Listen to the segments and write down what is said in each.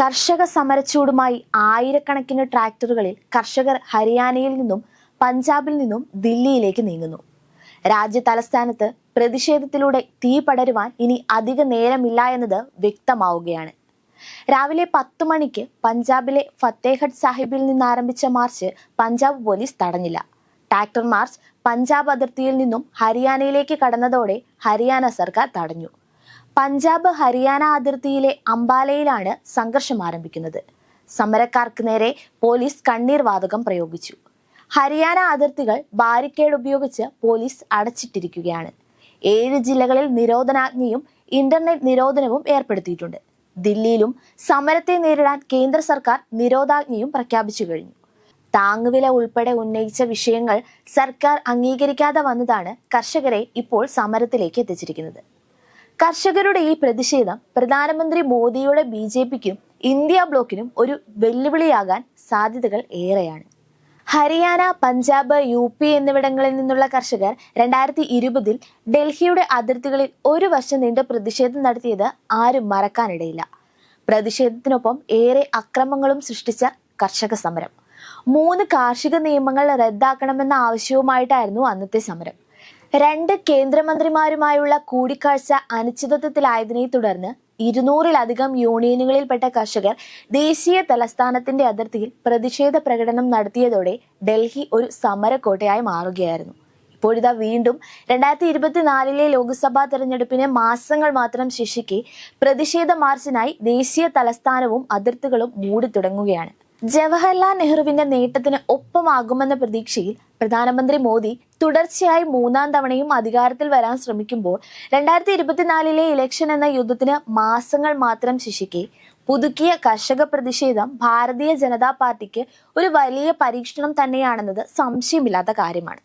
കർഷക സമരച്ചൂടുമായി ആയിരക്കണക്കിന് ട്രാക്ടറുകളിൽ കർഷകർ ഹരിയാനയിൽ നിന്നും പഞ്ചാബിൽ നിന്നും ദില്ലിയിലേക്ക് നീങ്ങുന്നു. രാജ്യ തലസ്ഥാനത്ത് പ്രതിഷേധത്തിലൂടെ തീ പടരുവാൻ ഇനി അധിക നേരമില്ല എന്നത് വ്യക്തമാവുകയാണ്. രാവിലെ പത്ത് മണിക്ക് പഞ്ചാബിലെ ഫത്തേഹഡ് സാഹിബിൽ നിന്ന് ആരംഭിച്ച മാർച്ച് പഞ്ചാബ് പോലീസ് തടഞ്ഞില്ല. ട്രാക്ടർ മാർച്ച് പഞ്ചാബ് അതിർത്തിയിൽ നിന്നും ഹരിയാനയിലേക്ക് കടന്നതോടെ ഹരിയാന സർക്കാർ തടഞ്ഞു. പഞ്ചാബ് ഹരിയാന അതിർത്തിയിലെ അംബാലയിലാണ് സംഘർഷം ആരംഭിക്കുന്നത്. സമരക്കാർക്ക് നേരെ പോലീസ് കണ്ണീർ വാതകം പ്രയോഗിച്ചു. ഹരിയാന അതിർത്തികൾ ബാരിക്കേഡ് ഉപയോഗിച്ച് പോലീസ് അടച്ചിട്ടിരിക്കുകയാണ്. ഏഴ് ജില്ലകളിൽ നിരോധനാജ്ഞയും ഇന്റർനെറ്റ് നിരോധനവും ഏർപ്പെടുത്തിയിട്ടുണ്ട്. ദില്ലിയിലും സമരത്തെ നേരിടാൻ കേന്ദ്ര സർക്കാർ നിരോധാജ്ഞയും പ്രഖ്യാപിച്ചു കഴിഞ്ഞു. താങ്ങുവില ഉൾപ്പെടെ ഉന്നയിച്ച വിഷയങ്ങൾ സർക്കാർ അംഗീകരിക്കാതെ വന്നതാണ് കർഷകരെ ഇപ്പോൾ സമരത്തിലേക്ക് എത്തിച്ചിരിക്കുന്നത്. കർഷകരുടെ ഈ പ്രതിഷേധം പ്രധാനമന്ത്രി മോദിയുടെ ബി ജെ പിക്കും ഇന്ത്യ ബ്ലോക്കിനും ഒരു വെല്ലുവിളിയാകാൻ സാധ്യതകൾ ഏറെയാണ്. ഹരിയാന പഞ്ചാബ് യു പി എന്നിവിടങ്ങളിൽ നിന്നുള്ള കർഷകർ രണ്ടായിരത്തി ഇരുപതിൽ ഡൽഹിയുടെ അതിർത്തികളിൽ ഒരു വർഷം നീണ്ട പ്രതിഷേധം നടത്തിയത് ആരും മറക്കാനിടയില്ല. പ്രതിഷേധത്തിനൊപ്പം ഏറെ അക്രമങ്ങളും സൃഷ്ടിച്ച കർഷക സമരം. മൂന്ന് കാർഷിക നിയമങ്ങൾ റദ്ദാക്കണമെന്ന ആവശ്യവുമായിട്ടായിരുന്നു അന്നത്തെ സമരം. രണ്ട് കേന്ദ്രമന്ത്രിമാരുമായുള്ള കൂടിക്കാഴ്ച അനിശ്ചിതത്വത്തിലായതിനെ തുടർന്ന് ഇരുന്നൂറിലധികം യൂണിയനുകളിൽപ്പെട്ട കർഷകർ ദേശീയ തലസ്ഥാനത്തിന്റെ അതിർത്തിയിൽ പ്രതിഷേധ പ്രകടനം നടത്തിയതോടെ ഡൽഹി ഒരു സമരക്കോട്ടയായി മാറുകയായിരുന്നു. ഇപ്പോഴിതാ വീണ്ടും രണ്ടായിരത്തി ഇരുപത്തിനാലിലെ ലോക്സഭാ തെരഞ്ഞെടുപ്പിന് മാസങ്ങൾ മാത്രം ശേഷിക്കെ പ്രതിഷേധ മാർച്ചിനായി ദേശീയ തലസ്ഥാനവും അതിർത്തികളും മൂടി തുടങ്ങുകയാണ് ജവഹർലാൽ നെഹ്റുവിന്റെ നേട്ടത്തിന് ഒപ്പമാകുമെന്ന പ്രതീക്ഷയിൽ പ്രധാനമന്ത്രി മോദി തുടർച്ചയായി മൂന്നാം തവണയും അധികാരത്തിൽ വരാൻ ശ്രമിക്കുമ്പോൾ രണ്ടായിരത്തി ഇരുപത്തിനാലിലെ ഇലക്ഷൻ എന്ന യുദ്ധത്തിന് മാസങ്ങൾ മാത്രം ശിശിക്കെ പുതുക്കിയ കർഷക പ്രതിഷേധം ഭാരതീയ ജനതാ പാർട്ടിക്ക് ഒരു വലിയ പരീക്ഷണം തന്നെയാണെന്നത് സംശയമില്ലാത്ത കാര്യമാണ്.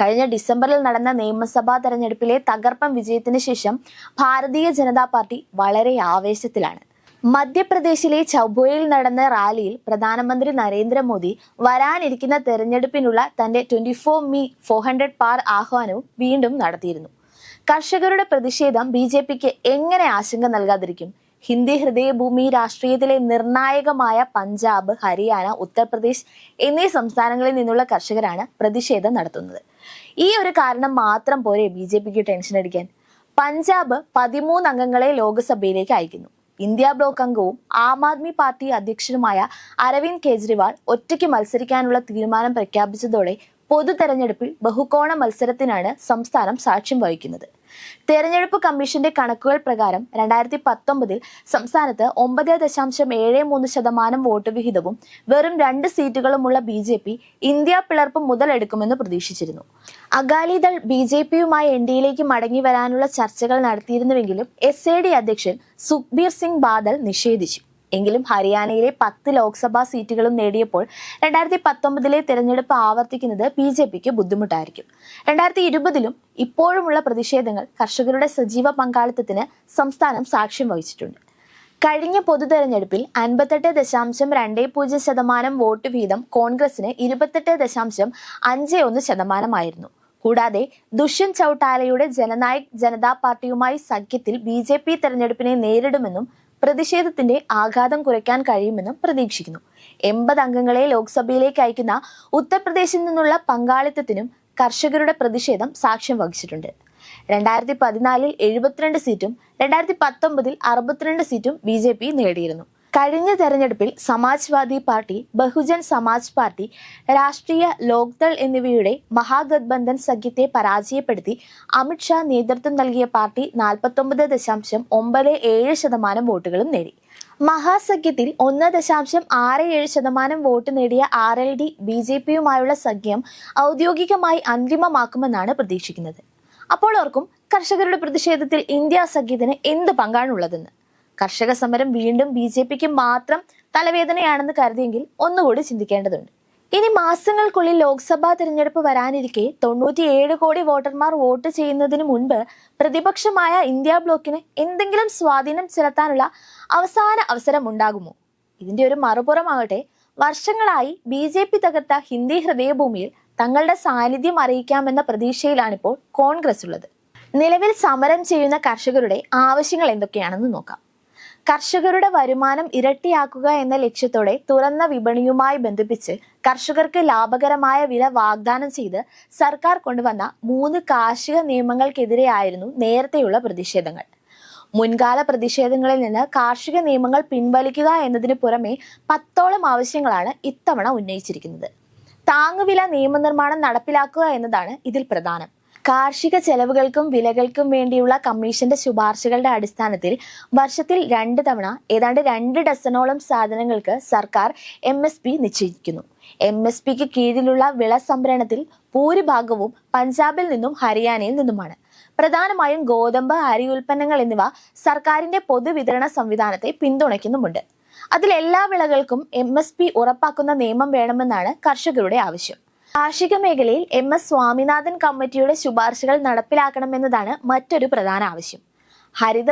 കഴിഞ്ഞ ഡിസംബറിൽ നടന്ന നിയമസഭാ തെരഞ്ഞെടുപ്പിലെ തകർപ്പൻ വിജയത്തിന് ശേഷം ഭാരതീയ ജനതാ പാർട്ടി വളരെ ആവേശത്തിലാണ്. മധ്യപ്രദേശിലെ ചൗബോയിൽ നടന്ന റാലിയിൽ പ്രധാനമന്ത്രി നരേന്ദ്രമോദി വരാനിരിക്കുന്ന തെരഞ്ഞെടുപ്പിനുള്ള തന്റെ ട്വന്റി ഫോർ മീ ഫോർ ഹൺഡ്രഡ് പാർ ആഹ്വാനവും വീണ്ടും നടത്തിയിരുന്നു. കർഷകരുടെ പ്രതിഷേധം ബി ജെ പിക്ക് എങ്ങനെ ആശങ്ക നൽകാതിരിക്കും? ഹിന്ദി ഹൃദയഭൂമി രാഷ്ട്രീയത്തിലെ നിർണായകമായ പഞ്ചാബ് ഹരിയാന ഉത്തർപ്രദേശ് എന്നീ സംസ്ഥാനങ്ങളിൽ നിന്നുള്ള കർഷകരാണ് പ്രതിഷേധം നടത്തുന്നത്. ഈ ഒരു കാരണം മാത്രം പോരെ ബി ജെ പിക്ക് ടെൻഷൻ അടിക്കാൻ? പഞ്ചാബ് പതിമൂന്ന് അംഗങ്ങളെ ലോക്സഭയിലേക്ക് അയക്കുന്നു. ഇന്ത്യ ബ്ലോക്ക് അംഗവും ആം ആദ്മി പാർട്ടി അധ്യക്ഷനുമായ അരവിന്ദ് കെജ്രിവാൾ ഒറ്റയ്ക്ക് മത്സരിക്കാനുള്ള തീരുമാനം പ്രഖ്യാപിച്ചതോടെ പൊതു തെരഞ്ഞെടുപ്പിൽ ബഹുകോണ മത്സരത്തിനാണ് സംസ്ഥാനം സാക്ഷ്യം വഹിക്കുന്നത്. തെരഞ്ഞെടുപ്പ് കമ്മീഷന്റെ കണക്കുകൾ പ്രകാരം രണ്ടായിരത്തി പത്തൊമ്പതിൽ സംസ്ഥാനത്ത് ഒമ്പത് ദശാംശം ഏഴ് മൂന്ന് ശതമാനം വോട്ട് വിഹിതവും വെറും രണ്ട് സീറ്റുകളുമുള്ള ബി ജെ പി ഇന്ത്യ പിളർപ്പ് മുതലെടുക്കുമെന്ന് പ്രതീക്ഷിച്ചിരുന്നു. അകാലിദൾ ബി ജെ പിയുമായി എൻ ഡിയിലേക്ക് മടങ്ങി വരാനുള്ള ചർച്ചകൾ നടത്തിയിരുന്നുവെങ്കിലും എസ് എ ഡി അധ്യക്ഷൻ സുഖ്ബീർ സിംഗ് ബാദൽ നിഷേധിച്ചു. എങ്കിലും ഹരിയാനയിലെ പത്ത് ലോക്സഭാ സീറ്റുകളും നേടിയപ്പോൾ രണ്ടായിരത്തി പത്തൊമ്പതിലെ തെരഞ്ഞെടുപ്പ് ആവർത്തിക്കുന്നത് ബി ജെ പിക്ക് ബുദ്ധിമുട്ടായിരിക്കും. രണ്ടായിരത്തി ഇരുപതിലും ഇപ്പോഴുമുള്ള പ്രതിഷേധങ്ങൾ കർഷകരുടെ സജീവ പങ്കാളിത്തത്തിന് സംസ്ഥാനം സാക്ഷ്യം വഹിച്ചിട്ടുണ്ട്. കഴിഞ്ഞ പൊതു തെരഞ്ഞെടുപ്പിൽ അൻപത്തെട്ട് ദശാംശം രണ്ട് പൂജ്യം ശതമാനം വോട്ട് വീതം കോൺഗ്രസിന് ഇരുപത്തെട്ട് ദശാംശം അഞ്ച് ഒന്ന് ശതമാനമായിരുന്നു. കൂടാതെ ദുഷ്യന്ത് ചൌട്ടാലയുടെ ജനനായക് ജനതാ പാർട്ടിയുമായി സഖ്യത്തിൽ ബി ജെ പി തെരഞ്ഞെടുപ്പിനെ നേരിടുമെന്നും പ്രതിഷേധത്തിന്റെ ആഘാതം കുറയ്ക്കാൻ കഴിയുമെന്നും പ്രതീക്ഷിക്കുന്നു. എൺപത് അംഗങ്ങളെ ലോക്സഭയിലേക്ക് അയക്കുന്ന ഉത്തർപ്രദേശിൽ നിന്നുള്ള പങ്കാളിത്തത്തിനും കർഷകരുടെ പ്രതിഷേധം സാക്ഷ്യം വഹിച്ചിട്ടുണ്ട്. രണ്ടായിരത്തി പതിനാലിൽ എഴുപത്തിരണ്ട് സീറ്റും രണ്ടായിരത്തി പത്തൊമ്പതിൽ അറുപത്തിരണ്ട് സീറ്റും ബി നേടിയിരുന്നു. കഴിഞ്ഞ തെരഞ്ഞെടുപ്പിൽ സമാജ്വാദി പാർട്ടി ബഹുജൻ സമാജ് പാർട്ടി രാഷ്ട്രീയ ലോക്ദൾ എന്നിവയുടെ മഹാഗത്ബന്ധൻ സഖ്യത്തെ പരാജയപ്പെടുത്തി അമിത്ഷാ നേതൃത്വം നൽകിയ പാർട്ടി നാൽപ്പത്തൊമ്പത് ദശാംശം ഒമ്പത് ഏഴ് ശതമാനം വോട്ടുകളും നേടി. മഹാസഖ്യത്തിൽ ഒന്ന് ദശാംശം ആറ് ഏഴ് ശതമാനം വോട്ട് നേടിയ R L D B J പിയുമായുള്ള സഖ്യം ഔദ്യോഗികമായി അന്തിമമാക്കുമെന്നാണ് പ്രതീക്ഷിക്കുന്നത്. അപ്പോൾ ഓർക്കും കർഷകരുടെ പ്രതിഷേധത്തിൽ ഇന്ത്യ സഖ്യത്തിന് എന്ത് പങ്കാണുള്ളതെന്ന്. കർഷക സമരം വീണ്ടും ബി ജെ പിക്ക് മാത്രം തലവേദനയാണെന്ന് കരുതിയെങ്കിൽ ഒന്നുകൂടി ചിന്തിക്കേണ്ടതുണ്ട്. ഇനി മാസങ്ങൾക്കുള്ളിൽ ലോക്സഭാ തിരഞ്ഞെടുപ്പ് വരാനിരിക്കെ തൊണ്ണൂറ്റിയേഴ് കോടി വോട്ടർമാർ വോട്ട് ചെയ്യുന്നതിന് മുൻപ് പ്രതിപക്ഷമായ ഇന്ത്യ ബ്ലോക്കിന് എന്തെങ്കിലും സ്വാധീനം ചെലുത്താനുള്ള അവസാന അവസരം ഉണ്ടാകുമോ ഇതിന്റെ ഒരു മറുപുറമാകട്ടെ വർഷങ്ങളായി ബി ജെ പി തകർത്ത ഹിന്ദി ഹൃദയഭൂമിയിൽ തങ്ങളുടെ സാന്നിധ്യം അറിയിക്കാമെന്ന പ്രതീക്ഷയിലാണിപ്പോൾ കോൺഗ്രസ് ഉള്ളത്. നിലവിൽ സമരം ചെയ്യുന്ന കർഷകരുടെ ആവശ്യങ്ങൾ എന്തൊക്കെയാണെന്ന് നോക്കാം. കർഷകരുടെ വരുമാനം ഇരട്ടിയാക്കുക എന്ന ലക്ഷ്യത്തോടെ തുറന്ന വിപണിയുമായി ബന്ധിപ്പിച്ച് കർഷകർക്ക് ലാഭകരമായ വില വാഗ്ദാനം ചെയ്ത് സർക്കാർ കൊണ്ടുവന്ന മൂന്ന് കാർഷിക നിയമങ്ങൾക്കെതിരെയായിരുന്നു നേരത്തെയുള്ള പ്രതിഷേധങ്ങൾ. മുൻകാല പ്രതിഷേധങ്ങളിൽ നിന്ന് കാർഷിക നിയമങ്ങൾ പിൻവലിക്കുക എന്നതിന് പുറമെ പത്തോളം ആവശ്യങ്ങളാണ് ഇത്തവണ ഉന്നയിച്ചിരിക്കുന്നത്. താങ്ങുവില നിയമനിർമ്മാണം നടപ്പിലാക്കുക എന്നതാണ് ഇതിൽ പ്രധാനം. കാർഷിക ചെലവുകൾക്കും വിലകൾക്കും വേണ്ടിയുള്ള കമ്മീഷന്റെ ശുപാർശകളുടെ അടിസ്ഥാനത്തിൽ വർഷത്തിൽ രണ്ട് തവണ ഏതാണ്ട് രണ്ട് ഡസനോളം സാധനങ്ങൾക്ക് സർക്കാർ എം എസ് പി നിശ്ചയിക്കുന്നു. എം എസ് പിക്ക് കീഴിലുള്ള വിള സംഭരണത്തിൽ ഭൂരിഭാഗവും പഞ്ചാബിൽ നിന്നും ഹരിയാനയിൽ നിന്നുമാണ്. പ്രധാനമായും ഗോതമ്പ് അരി ഉൽപ്പന്നങ്ങൾ എന്നിവ സർക്കാരിന്റെ പൊതുവിതരണ സംവിധാനത്തെ പിന്തുണയ്ക്കുന്നുമുണ്ട്. അതിൽ എല്ലാ വിളകൾക്കും എം എസ് പി ഉറപ്പാക്കുന്ന നിയമം വേണമെന്നാണ് കർഷകരുടെ ആവശ്യം. കാർഷിക മേഖലയിൽ എം എസ് സ്വാമിനാഥൻ കമ്മിറ്റിയുടെ ശുപാർശകൾ നടപ്പിലാക്കണമെന്നതാണ് മറ്റൊരു പ്രധാന ആവശ്യം. ഹരിത